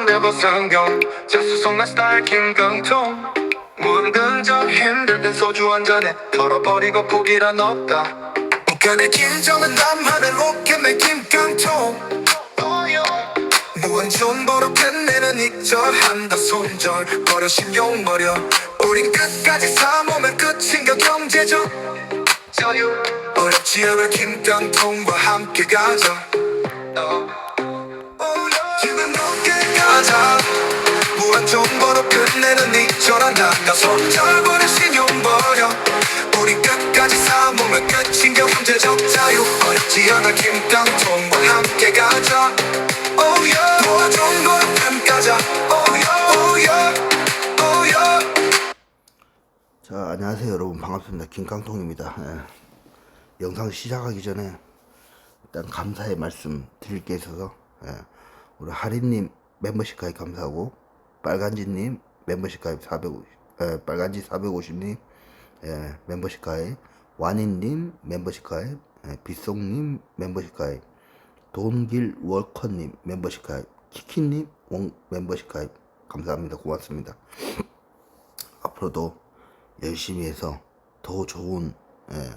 넌 never 상경. 자수성 나 스타일 김강통. 무근적 힘들 땐 소주 한 잔에 털어버리고 포기란 없다. 북한의 김정은 남한의 로켓맨 김강통. 무한정 버럭했내는 익절한다 손절. 버려 신용 버려. 우린 끝까지 사모면 끝인가 경제적 자유. 어렵지 않아 김강통과 함께 가자 높게 가자 무한정 버려 끝내는 익절한다 손절 버려 신용 버려. 우린 끝까지 사모면 끝인 경제적 자유. 어렵지 않아 김강통과 함께 가자. Oh yeah. 도와준 거는 가자 Oh yeah. Oh yeah. Oh yeah. 자 안녕하세요 여러분. 반갑습니다. 김깡통입니다. 예. 영상 시작하기 전에 일단 감사의 말씀 드릴 게 있어서 예. 우리 하리님 멤버십 가입 감사하고 빨간지님 멤버십 가입 450 예, 빨간지 450님 예, 멤버십 가입 완인님 멤버십 가입 예, 빗송님 멤버십 가입 돈길 월커님 멤버십 가입 키키님 원 멤버십 가입 감사합니다. 고맙습니다. 앞으로도 열심히 해서 더 좋은 예,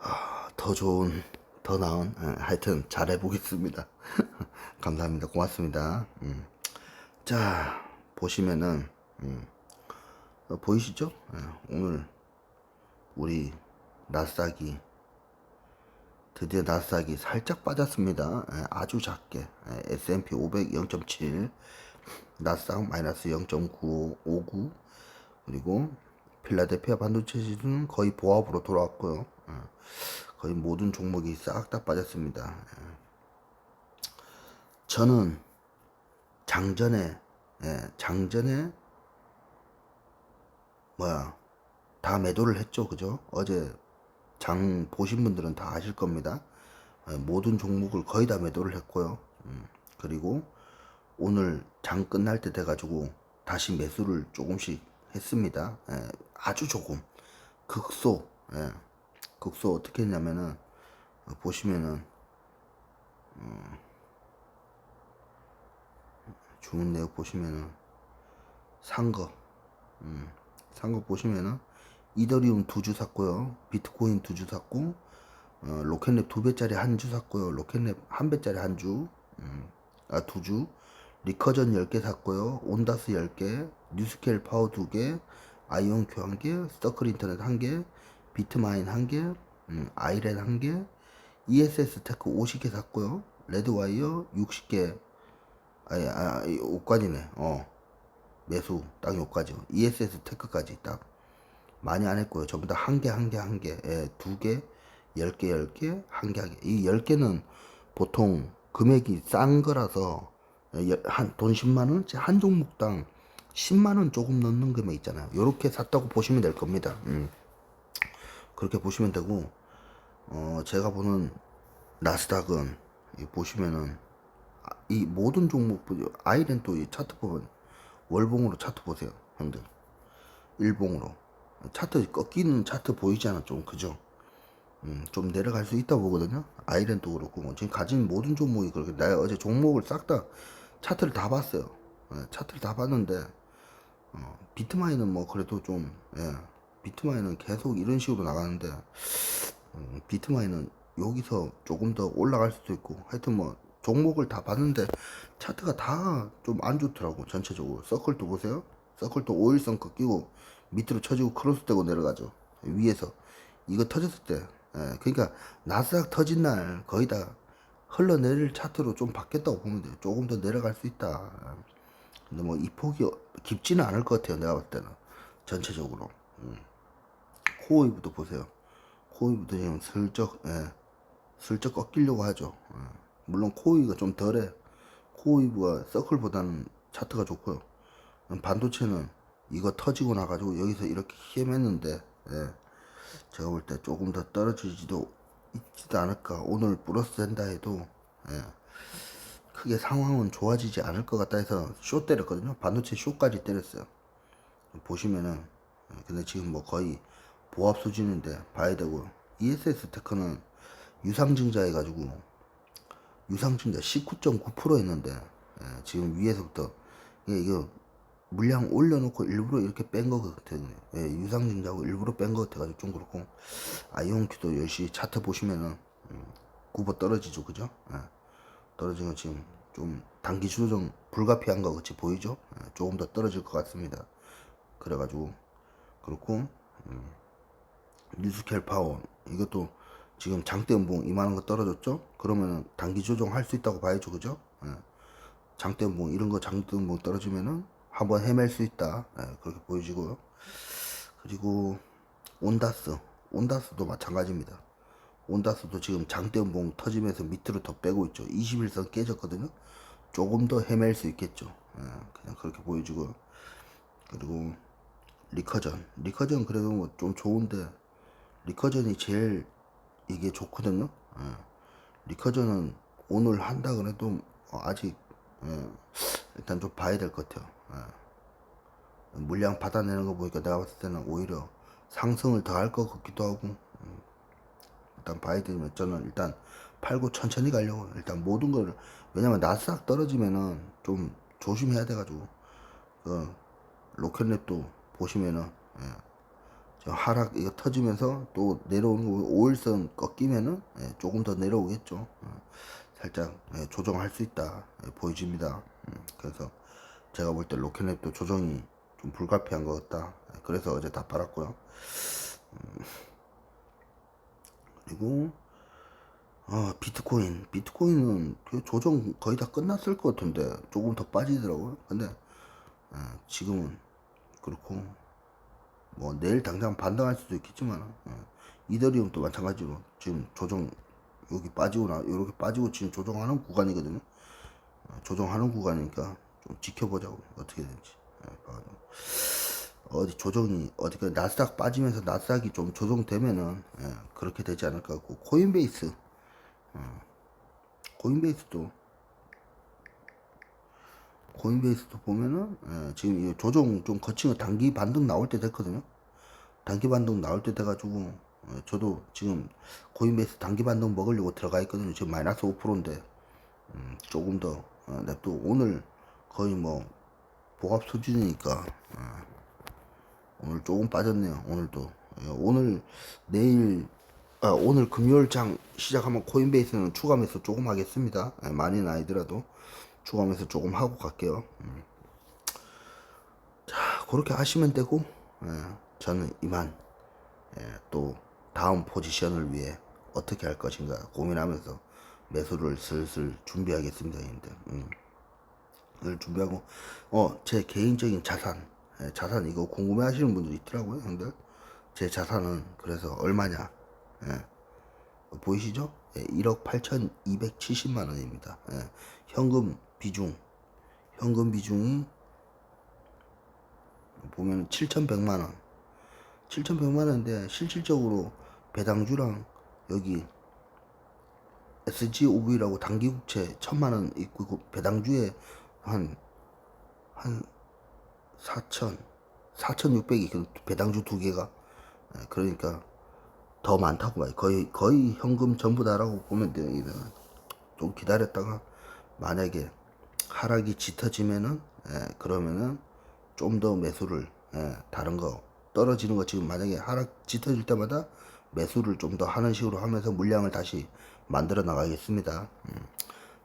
아, 더 좋은 더 나은 예, 하여튼 잘해 보겠습니다. 감사합니다. 고맙습니다. 음. 자 보시면은 음, 어, 보이시죠? 예, 오늘 우리 나스닥이 드디어 나스닥이 살짝 빠졌습니다. 예, 아주 작게. 예, S&P 500 0.7 나스닥 마이너스 0.9559 그리고 필라델피아 반도체 지수는 거의 보합으로 돌아왔고요. 어, 거의 모든 종목이 싹 다 빠졌습니다. 예. 저는 장전에 예, 장전에 뭐야 다 매도를 했죠, 그죠? 어제 장 보신 분들은 다 아실 겁니다. 예, 모든 종목을 거의 다 매도를 했고요. 음, 그리고 오늘 장 끝날 때 돼가지고 다시 매수를 조금씩 했습니다. 예, 아주 조금 극소 예, 극소 어떻게 했냐면은 어, 보시면은 어, 주문 내역 보시면은 산거 음, 산거 보시면은 이더리움 두 주 샀고요. 비트코인 두 주 샀고 어, 로켓랩 두 배짜리 한 주 샀고요. 로켓랩 한 배짜리 한주 음, 아두 주. 리커전 10개 샀고요. 온다스 10개, 뉴스케일 파워 2개, 아이온 큐 1개, 서클 인터넷 1개, 비트마인 1개, 음, 아이렌 1개, ESS 테크 50개 샀고요. 레드와이어 60개, 아니, 아, 5까지네. 어. 매수 딱 요까지. ESS 테크까지 딱. 많이 안 했고요. 전부 다 한 개, 한 개, 한 개. 예, 두 개, 열 개, 열 개, 한 개, 한 개. 이열 개는 보통 금액이 싼 거라서 한돈 10만 원, 한 종목당 10만 원 조금 넣는 금액 있잖아요. 요렇게 샀다고 보시면 될 겁니다. 음. 그렇게 보시면 되고 어, 제가 보는 나스닥은 이 보시면은 아, 이 모든 종목 또이 차트 보면 월봉으로 차트 보세요, 형들. 일봉으로 차트 꺾이는 차트 보이잖아, 좀 그죠? 음, 좀 내려갈 수 있다고 보거든요. 아이렌도 그렇고 뭐 지금 가진 모든 종목이 그렇게 내가 어제 종목을 싹 다 차트를 다 봤어요. 예, 차트를 다 봤는데 어, 비트마인은 뭐 그래도 좀 예, 비트마인은 계속 이런 식으로 나가는데 음, 비트마인은 여기서 조금 더 올라갈 수도 있고 하여튼 뭐 종목을 다 봤는데 차트가 다 좀 안 좋더라고 전체적으로. 서클도 보세요. 서클도 5일선 꺾이고 밑으로 쳐지고 크로스되고 내려가죠. 위에서. 이거 터졌을 때 예, 그러니까 나스닥 터진 날 거의 다 흘러내릴 차트로 좀 바뀌었다고 보면 돼요. 조금 더 내려갈 수 있다. 근데 뭐 이 폭이 깊지는 않을 것 같아요 내가 봤을 때는. 전체적으로. 음. 코어이브도 보세요 코어이브도 지금 슬쩍 예, 슬쩍 꺾이려고 하죠 예. 물론 코어이브가 좀 덜해 코어이브가 서클보다는 차트가 좋고요 음, 반도체는 이거 터지고 나가지고 여기서 이렇게 헤맸는데 예. 제가 볼 때 조금 더 떨어지지도 있지도 않을까 오늘 플러스 된다 해도 예. 크게 상황은 좋아지지 않을 것 같다 해서 쇼 때렸거든요 반도체 쇼까지 때렸어요 보시면은 예, 근데 지금 뭐 거의 보합 수준인데 봐야 되고 ESS 테크는 유상증자 해가지고 유상증자 19.9% 했는데 예, 지금 위에서부터 예, 이거 물량 올려놓고 일부러 이렇게 뺀거 같거든요. 예, 유상증자고 일부러 뺀거 같아가지고 좀 그렇고 아이온큐도 열심히 차트 보시면은 음, 굽어 떨어지죠, 그죠? 예, 떨어진 거 지금 좀 단기 조정 불가피한 거 같이 보이죠? 예, 조금 더 떨어질 것 같습니다. 그래가지고 그렇고 음, 뉴스켈 파워 이것도 지금 장대 연봉 이만한 거 떨어졌죠? 그러면은 단기 조정할 수 있다고 봐야죠, 그죠? 예. 장대 연봉 이런 거 장대 연봉 떨어지면은 한번 헤맬 수 있다 예, 그렇게 보여지고요. 그리고 온다스 온다스도 마찬가지입니다. 온다스도 지금 장대 연봉 터지면서 밑으로 더 빼고 있죠. 21선 깨졌거든요. 조금 더 헤맬 수 있겠죠. 예, 그냥 그렇게 보여지고요. 그리고 리커전 리커전 그래도 뭐 좀 좋은데 리커전이 제일 이게 좋거든요. 예. 리커전은 오늘 한다 그래도 아직 예, 일단 좀 봐야 될 것 같아요. 예. 물량 받아내는 거 보니까 내가 봤을 때는 오히려 상승을 더 할 것 같기도 하고 음. 일단 봐야 되면 저는 일단 팔고 천천히 가려고 일단 모든 걸 왜냐면 나스닥 떨어지면은 좀 조심해야 돼가지고 그 로켓랩도 보시면은 예. 저 하락 이거 터지면서 또 내려오는 거 5일선 꺾이면은 예, 조금 더 내려오겠죠. 어, 살짝 예, 조정할 수 있다 예, 보여집니다. 음, 그래서 제가 볼 때 로켓랩도 조정이 좀 불가피한 것 같다. 예, 그래서 어제 다 팔았고요. 음, 그리고 아 비트코인 비트코인은 그 조정 거의 다 끝났을 것 같은데 조금 더 빠지더라고요. 근데 예, 지금은 그렇고 뭐 내일 당장 반등할 수도 있겠지만 어, 이더리움도 마찬가지로 지금 조정 여기 빠지고 나 이렇게 빠지고 지금 조정하는 구간이거든요. 어, 조정하는 구간이니까 좀 지켜보자고 어떻게 되는지. 예. 어디 조정이 어디가 나스닥 빠지면서 나스닥이 좀 조정되면은 예, 그렇게 되지 않을까 하고 코인베이스 어, 코인베이스도 코인베이스도 보면은 예, 지금 이 조정 좀 거친 거 단기 반등 나올 때 됐거든요. 단기 반등 나올 때 돼가지고 어, 저도 지금 코인베이스 단기 반등 먹으려고 들어가 있거든요. 지금 마이너스 5%인데 음, 조금 더 어, 냅두 오늘 거의 뭐 보합 수준이니까 어, 오늘 조금 빠졌네요. 오늘도 예, 오늘 내일 아, 오늘 금요일 장 시작하면 코인베이스는 추가 매수 조금 하겠습니다. 예, 많이는 아니더라도 추가매수 조금 하고 갈게요. 음. 자 그렇게 하시면 되고 예, 저는 이만 예, 또 다음 포지션을 위해 어떻게 할 것인가 고민하면서 매수를 슬슬 준비하겠습니다. 음. 을 준비하고 어 제 개인적인 자산 예, 자산 이거 궁금해 하시는 분들 있더라고요 형들 제 자산은 그래서 얼마냐 예, 보이시죠 예, 1억 8,270만 원입니다 예, 현금 비중 현금 비중이 보면 7,100만 원 7,100만 원인데 실질적으로 배당주랑 여기 SGOV라고 단기국채 천만 원 있고 그 배당주에 한, 한 4천, 4,600이 그 배당주 두 개가. 예, 그러니까 더 많다고 봐요. 거의, 거의 현금 전부 다라고 보면 돼요. 이거는. 좀 기다렸다가 만약에 하락이 짙어지면은, 예, 그러면은 좀 더 매수를, 예, 다른 거 떨어지는 거 지금 만약에 하락 짙어질 때마다 매수를 좀 더 하는 식으로 하면서 물량을 다시 만들어 나가겠습니다. 음.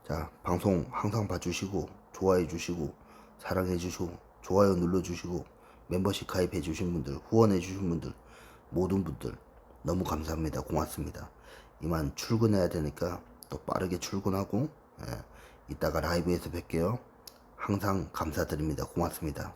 자, 방송 항상 봐주시고, 좋아해 주시고, 사랑해 주시고, 좋아요 눌러 주시고, 멤버십 가입해 주신 분들, 후원해 주신 분들, 모든 분들, 너무 감사합니다. 고맙습니다. 이만 출근해야 되니까 또 빠르게 출근하고, 예, 이따가 라이브에서 뵐게요. 항상 감사드립니다. 고맙습니다.